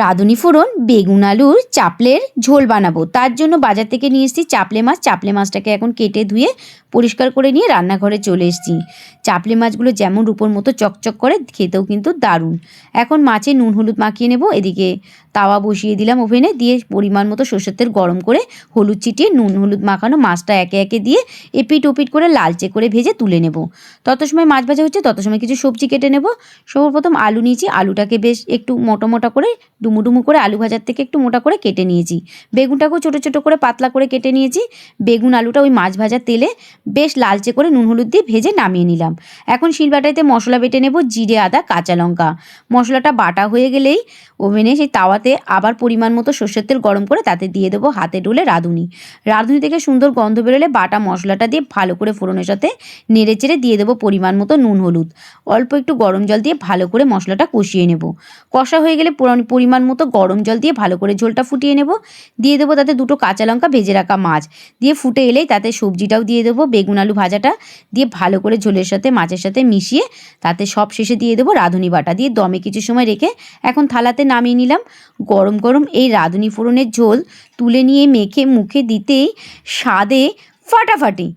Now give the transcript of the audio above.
রাঁধুনি ফোড়ন, বেগুন আলুর চাপলের ঝোল বানাবো। তার জন্য বাজার থেকে নিয়ে এসেছি চাপলে মাছ। চাপলে মাছটাকে এখন কেটে ধুয়ে পরিষ্কার করে নিয়ে রান্নাঘরে চলে এসেছি। চাপলে মাছগুলো যেমন রূপোর মতো চকচক করে, খেতেও কিন্তু দারুণ। এখন মাছে নুন হলুদ মাখিয়ে নেব। এদিকে তাওয়া বসিয়ে দিলাম ওভেনে। দিয়ে পরিমাণ মতো সর্ষের তেল গরম করে হলুদ চিটিয়ে নুন হলুদ মাখানো মাছটা একে একে দিয়ে এপিট ওপিট করে লালচে করে ভেজে তুলে নেব। তত সময় মাছ ভাজা হচ্ছে, তত সময় কিছু সবজি কেটে নেব। সর্বপ্রথম আলু নিয়েছি। আলুটাকে বেশ একটু মোটা মোটা করে ডুমু ডুমু করে আলু ভাজার থেকে একটু মোটা করে কেটে নিয়েছি। বেগুনটাকেও ছোটো ছোটো করে পাতলা করে কেটে নিয়েছি। বেগুন আলুটা ওই মাছ ভাজার তেলে বেশ লালচে করে নুন হলুদ দিয়ে ভেজে নামিয়ে নিলাম। এখন শিলবাটাইতে মশলা বেটে নেব জিরে, আদা, কাঁচা লঙ্কা। মশলাটা বাটা হয়ে গেলেই ওভেনে সেই তাওয়াতে আবার পরিমাণ মতো সর্ষের তেল গরম করে তাতে দিয়ে দেবো হাতে ডোলে রাঁধুনি। রাঁধুনি থেকে সুন্দর গন্ধ বেরোলে বাটা মশলাটা দিয়ে ভালো করে ফোড়নের সাথে নেড়ে চেড়ে দিয়ে দেবো পরিমাণ মতো নুন হলুদ। অল্প একটু গরম জল দিয়ে ভালো করে মশলাটা কষিয়ে নেব। কষা হয়ে গেলে পুরান- পরিমাণ মতো গরম জল দিয়ে ভালো করে ঝোলটা ফুটিয়ে নেব। দিয়ে দেবো তাতে দুটো কাঁচা লঙ্কা ভেজে রাখা মাছ। দিয়ে ফুটে এলেই তাতে সবজিটাও দিয়ে দেবো, বেগুন আলু ভাজাটা। দিয়ে ভালো করে ঝোলের সাথে, মাছের সাথে মিশিয়ে তাতে সব শেষে দিয়ে দেবো রাঁধুনি বাটা। দিয়ে দমে কিছু সময় রেখে এখন থালাতে নামিয়ে নিলাম। গরম গরম এই রাঁধুনি ফোড়নের ঝোল তুলে নিয়ে, মেখে, মুখে দিতেই স্বাদে ফাটাফাটি।